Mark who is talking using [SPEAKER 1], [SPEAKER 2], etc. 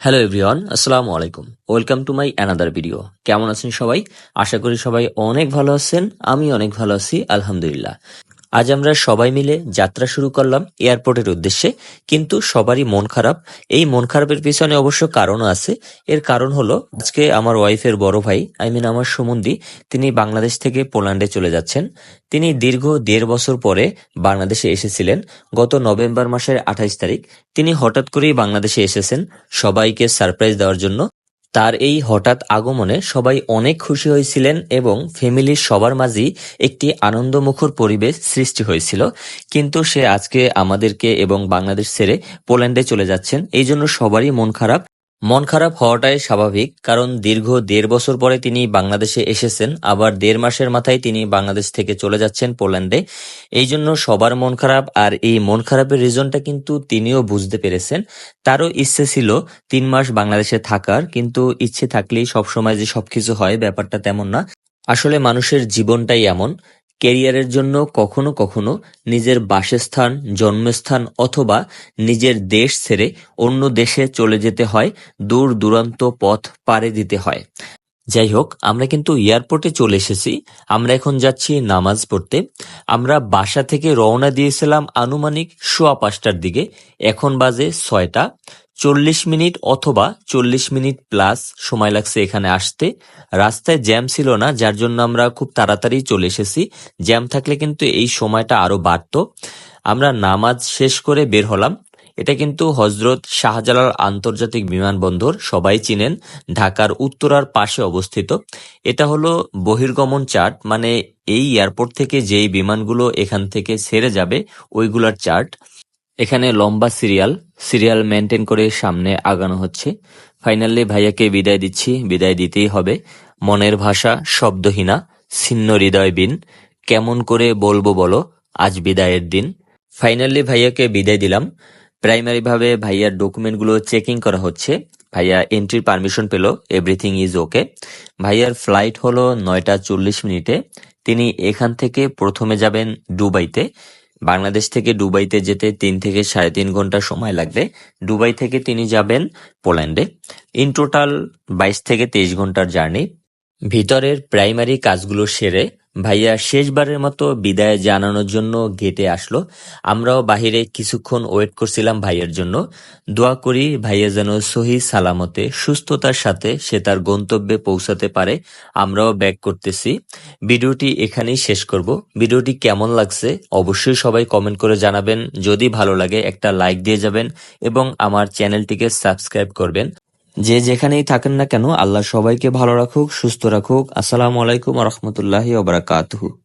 [SPEAKER 1] Hello everyone আসসালামু আলাইকুম welcome to my another video কেমন আছেন সবাই? আশা করি সবাই অনেক ভালো আছেন আমি অনেক ভালো আছি, আলহামদুলিল্লাহ। আজ আমরা সবাই মিলে যাত্রা শুরু করলাম এয়ারপোর্টের উদ্দেশ্যে, কিন্তু সবারই মন খারাপ। এই মন খারাপের পিছনে অবশ্য কারণও আছে। এর কারণ হলো, আজকে আমার ওয়াইফের বড় ভাই, আই মিন আমার সুমন্দি, তিনি বাংলাদেশ থেকে পোল্যান্ডে চলে যাচ্ছেন। তিনি দীর্ঘ দেড় বছর পরে বাংলাদেশে এসেছিলেন, গত নভেম্বর মাসের আঠাইশ তারিখ। তিনি হঠাৎ করেই বাংলাদেশে এসেছেন সবাইকে সারপ্রাইজ দেওয়ার জন্য। তার এই হঠাৎ আগমনে সবাই অনেক খুশি হয়েছিলেন এবং ফ্যামিলির সবার মাঝেই একটি আনন্দমুখর পরিবেশ সৃষ্টি হয়েছিল। কিন্তু সে আজকে আমাদেরকে এবং বাংলাদেশ ছেড়ে পোল্যান্ডে চলে যাচ্ছেন। এই জন্য সবারই মন খারাপ। মন খারাপ হওয়াটাই স্বাভাবিক, কারণ দীর্ঘ দেড় বছর পরে তিনি বাংলাদেশে এসেছেন, আবার দেড় মাসের মাথায় তিনি বাংলাদেশ থেকে চলে যাচ্ছেন পোল্যান্ডে। এই জন্য সবার মন খারাপ, আর এই মন খারাপের রিজনটা কিন্তু তিনিও বুঝতে পেরেছেন। তারও ইচ্ছে ছিল তিন মাস বাংলাদেশে থাকার, কিন্তু ইচ্ছে থাকলেই সবসময় যে সবকিছু হয় ব্যাপারটা তেমন না। আসলে মানুষের জীবনটাই এমন ক্যারিয়ারের জন্য কখনো কখনো নিজের বাসস্থান, জন্মস্থান অথবা নিজের দেশ ছেড়ে অন্য দেশে চলে যেতে হয় দূর দূরান্ত পথ পাড়ে দিতে হয়। যাই হোক আমরা কিন্তু এয়ারপোর্টে চলে এসেছি। আমরা এখন যাচ্ছি নামাজ পড়তে। আমরা বাসা থেকে রওনা দিয়েছিলাম আনুমানিক সোয়া পাঁচটার দিকে। এখন বাজে ছয়টা। চল্লিশ মিনিট অথবা চল্লিশ মিনিট প্লাস সময় লাগছে এখানে আসতে। রাস্তায় জ্যাম ছিল না, যার জন্য আমরা খুব তাড়াতাড়ি চলে এসেছি। জ্যাম থাকলে কিন্তু এই সময়টা আরও বাড়তো। আমরা নামাজ শেষ করে বের হলাম। এটা কিন্তু হজরত শাহজালাল আন্তর্জাতিক বিমানবন্দর, সবাই চিনেন, ঢাকার উত্তরার পাশে অবস্থিত। এটা হলো বহির্গমন চার্ট মানে এই এয়ারপোর্ট থেকে যেই বিমানগুলো এখান থেকে ছেড়ে যাবে, ওইগুলার চার্ট। এখানে লম্বা সিরিয়াল সিরিয়াল মেনটেন করে সামনে আগানো হচ্ছে। ফাইনালি ভাইয়াকে বিদায় দিচ্ছি, বিদায় দিতেই হবে। মনের ভাষা, শব্দহীনা, ছিন্ন হৃদয়বিন কেমন করে বলব বলো, আজ বিদায়ের দিন। ফাইনালি ভাইয়াকে বিদায় দিলাম। প্রাইমারি ভাবে ভাইয়ার ডকুমেন্টগুলো চেকিং করা হচ্ছে। ভাইয়া এন্ট্রির পারমিশন পেল এভরিথিং ইজ ওকে ভাইয়ার ফ্লাইট হলো নয়টা চল্লিশ মিনিটে। তিনি এখান থেকে প্রথমে যাবেন দুবাইতে। বাংলাদেশ থেকে দুবাইতে যেতে তিন থেকে সাড়ে তিন ঘণ্টা সময় লাগবে। দুবাই থেকে তিনি যাবেন পোল্যান্ডে। ইন টোটাল বাইশ থেকে তেইশ ঘণ্টার জার্নি। ভিতরের প্রাইমারি কাজগুলো সেরে ভাইয়া শেষবারের মতো বিদায় জানানোর জন্য গেটে আসলো। আমরাও বাহিরে কিছুক্ষণ ওয়েট করছিলাম ভাইয়ের জন্য। দোয়া করি ভাইয়া যেন সহি সালামতে, সুস্থতার সাথে সে তার গন্তব্যে পৌঁছাতে পারে। আমরাও ব্যাক করতেছি। ভিডিওটি এখানেই শেষ করব। ভিডিওটি কেমন লাগছে অবশ্যই সবাই কমেন্ট করে জানাবেন। যদি ভালো লাগে একটা লাইক দিয়ে যাবেন এবং আমার চ্যানেলটিকে সাবস্ক্রাইব করবেন। যে যেখানেই থাকেন না কেন, আল্লাহ সবাইকে ভালো রাখুক, সুস্থ রাখুক। আসসালামু আলাইকুম রহমতুল্লাহি ওবরাকাতুহু